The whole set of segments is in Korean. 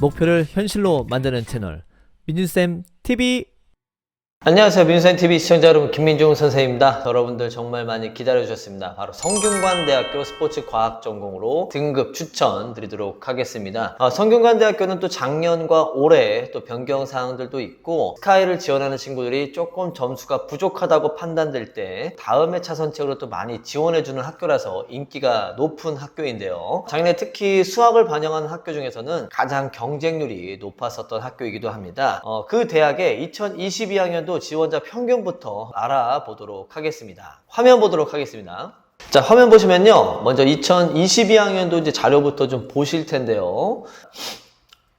목표를 현실로 만드는 채널 민준쌤 TV 안녕하세요. 민수TV 시청자 여러분, 김민중 선생입니다. 여러분들 정말 많이 기다려주셨습니다. 바로 성균관대학교 스포츠과학 전공으로 등급 추천 드리도록 하겠습니다. 아, 성균관대학교는 또 작년과 올해 또 변경 사항들도 있고 스카이를 지원하는 친구들이 조금 점수가 부족하다고 판단될 때 다음에 차선책으로 또 많이 지원해주는 학교라서 인기가 높은 학교인데요. 작년에 특히 수학을 반영하는 학교 중에서는 가장 경쟁률이 높았었던 학교이기도 합니다. 어, 그 대학의 2022학년도 지원자 평균부터 알아보도록 하겠습니다. 화면 보도록 하겠습니다. 자, 화면 보시면요. 먼저 2022학년도 이제 자료부터 좀 보실 텐데요.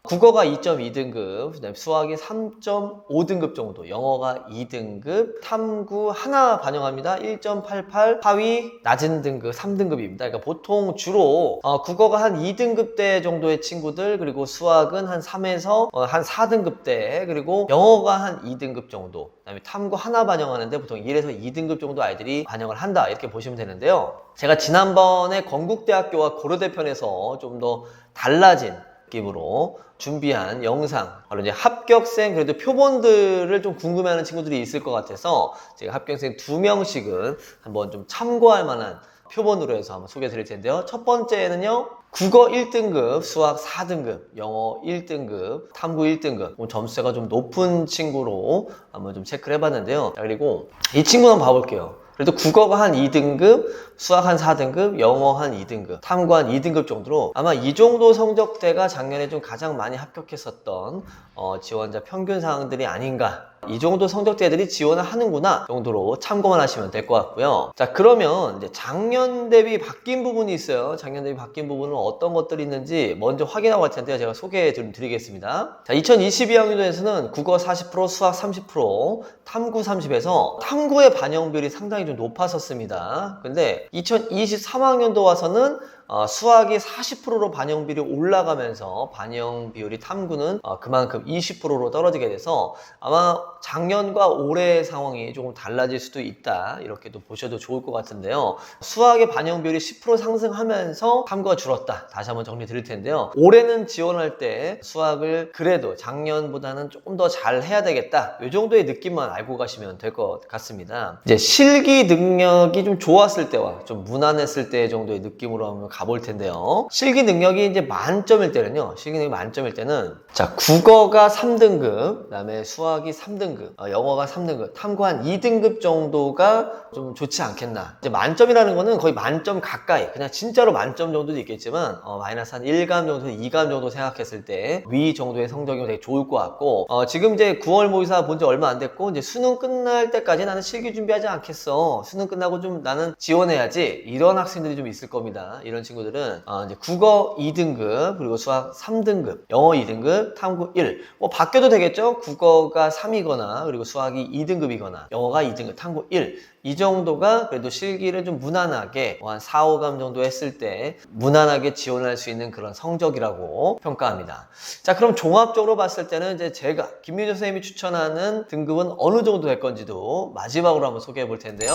국어가 2.2등급, 그다음에 수학이 3.5등급 정도, 영어가 2등급, 탐구 하나 반영합니다. 1.88, 하위 낮은 등급 3등급입니다. 그러니까 보통 주로 어, 국어가 한 2등급대 정도의 친구들, 그리고 수학은 한 3에서 어, 한 4등급대, 그리고 영어가 한 2등급 정도, 그다음에 탐구 하나 반영하는데 보통 1에서 2등급 정도 아이들이 반영을 한다 이렇게 보시면 되는데요. 제가 지난번에 건국대학교와 고려대 편에서 좀 더 달라진 느낌으로 준비한 영상 바로 이제 합격생 그래도 표본들을 좀 궁금해하는 친구들이 있을 것 같아서 제가 합격생 두 명씩은 한번 좀 참고할 만한 표본으로 해서 한번 소개해 드릴 텐데요. 첫 번째는요. 국어 1등급, 수학 4등급, 영어 1등급, 탐구 1등급. 뭐 점수가 좀 높은 친구로 한번 좀 체크를 해봤는데요. 자, 그리고 이 친구 한번 봐볼게요. 그래도 국어가 한 2등급, 수학 한 4등급, 영어 한 2등급, 탐구 한 2등급 정도로 아마 이 정도 성적대가 작년에 좀 가장 많이 합격했었던 어, 지원자 평균 사항들이 아닌가. 이 정도 성적대들이 지원을 하는구나 정도로 참고만 하시면 될 것 같고요. 자 그러면 이제 작년 대비 바뀐 부분이 있어요. 작년 대비 바뀐 부분은 어떤 것들이 있는지 먼저 확인하고 갈 텐데요. 제가 소개해 드- 드리겠습니다. 자 2022학년도에서는 국어 40%, 수학 30%, 탐구 30에서 탐구의 반영 비율이 상당히 좀 높았었습니다. 근데 2023학년도 와서는 어, 수학이 40%로 반영 비율이 올라가면서 반영 비율이 탐구는 어, 그만큼 20%로 떨어지게 돼서 아마 작년과 올해의 상황이 조금 달라질 수도 있다 이렇게도 보셔도 좋을 것 같은데요. 수학의 반영 비율이 10% 상승하면서 탐구가 줄었다. 다시 한번 정리 드릴 텐데요. 올해는 지원할 때 수학을 그래도 작년보다는 조금 더 잘 해야 되겠다. 이 정도의 느낌만 알고 가시면 될 것 같습니다. 이제 실기 능력이 좀 좋았을 때와 좀 무난했을 때 정도의 느낌으로 한번 가볼 텐데요. 실기 능력이 이제 만점일 때는요. 실기 능력이 만점일 때는 자 국어가 3등급, 그다음에 수학이 3등급, 어, 영어가 3등급, 탐구 한 2등급 정도가 좀 좋지 않겠나. 이제 만점이라는 거는 거의 만점 가까이, 그냥 진짜로 만점 정도도 있겠지만 어, 마이너스 한 1감 정도, 2감 정도 생각했을 때 위 정도의 성적이 되게 좋을 것 같고 어, 지금 이제 9월 모의사 본 지 얼마 안 됐고 이제 수능 끝날 때까지 나는 실기 준비하지 않겠어. 수능 끝나고 좀 나는 지원해야지. 이런 학생들이 좀 있을 겁니다. 이런 친구들은 어, 이제 국어 2등급 그리고 수학 3등급, 영어 2등급, 탐구 1. 뭐 바뀌어도 되겠죠? 국어가 3이거나 그리고 수학이 2등급이거나 영어가 2등급, 탐구 1. 이 정도가 그래도 실기를 좀 무난하게 뭐한 4, 5감 정도 했을 때 무난하게 지원할 수 있는 그런 성적이라고 평가합니다. 자, 그럼 종합적으로 봤을 때는 이제 제가 김민주 선생님이 추천하는 등급은 어느 정도 될 건지도 마지막으로 한번 소개해 볼 텐데요.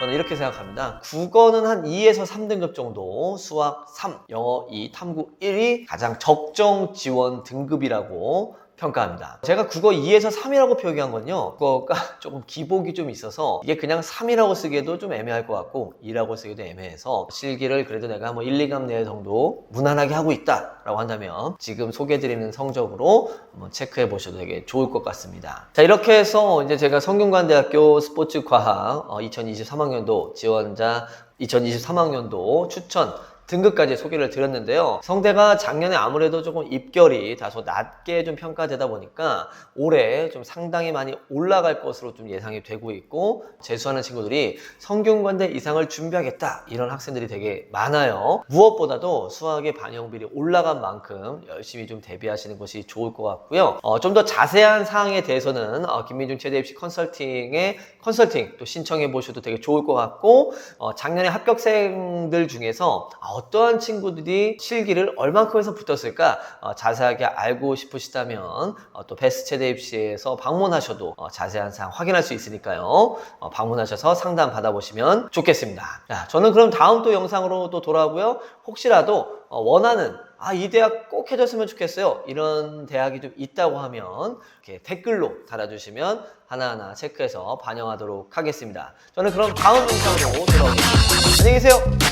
저는 이렇게 생각합니다. 국어는 한 2에서 3등급 정도, 수학 3, 영어 2, 탐구 1이 가장 적정 지원 등급이라고 평가합니다. 제가 국어 2에서 3이라고 표기한 건요. 국어가 조금 기복이 좀 있어서 이게 그냥 3이라고 쓰기에도 좀 애매할 것 같고 2라고 쓰기도 애매해서 실기를 그래도 내가 뭐 1, 2감 내에 정도 무난하게 하고 있다라고 한다면 지금 소개해드리는 성적으로 체크해 보셔도 되게 좋을 것 같습니다. 자 이렇게 해서 이제 제가 성균관대학교 스포츠과학 2023학년도 지원자 2023학년도 추천 등급까지 소개를 드렸는데요. 성대가 작년에 아무래도 조금 입결이 다소 낮게 좀 평가되다 보니까 올해 좀 상당히 많이 올라갈 것으로 좀 예상이 되고 있고 재수하는 친구들이 성균관대 이상을 준비하겠다 이런 학생들이 되게 많아요. 무엇보다도 수학의 반영비율이 올라간 만큼 열심히 좀 대비하시는 것이 좋을 것 같고요. 어, 좀 더 자세한 사항에 대해서는 어, 김민중 최대 입시 컨설팅의 컨설팅 또 신청해 보셔도 되게 좋을 것 같고 어, 작년에 합격생들 중에서 아, 어떠한 친구들이 실기를 얼만큼 해서 붙었을까 어, 자세하게 알고 싶으시다면 어, 또 베스트 최대 입시에서 방문하셔도 어, 자세한 사항 확인할 수 있으니까요. 어, 방문하셔서 상담 받아보시면 좋겠습니다. 자, 저는 그럼 다음 또 영상으로 또 돌아오고요. 혹시라도 어, 원하는 아, 이 대학 꼭 해줬으면 좋겠어요. 이런 대학이 좀 있다고 하면 이렇게 댓글로 달아주시면 하나하나 체크해서 반영하도록 하겠습니다. 저는 그럼 다음 영상으로 돌아오겠습니다. 안녕히 계세요.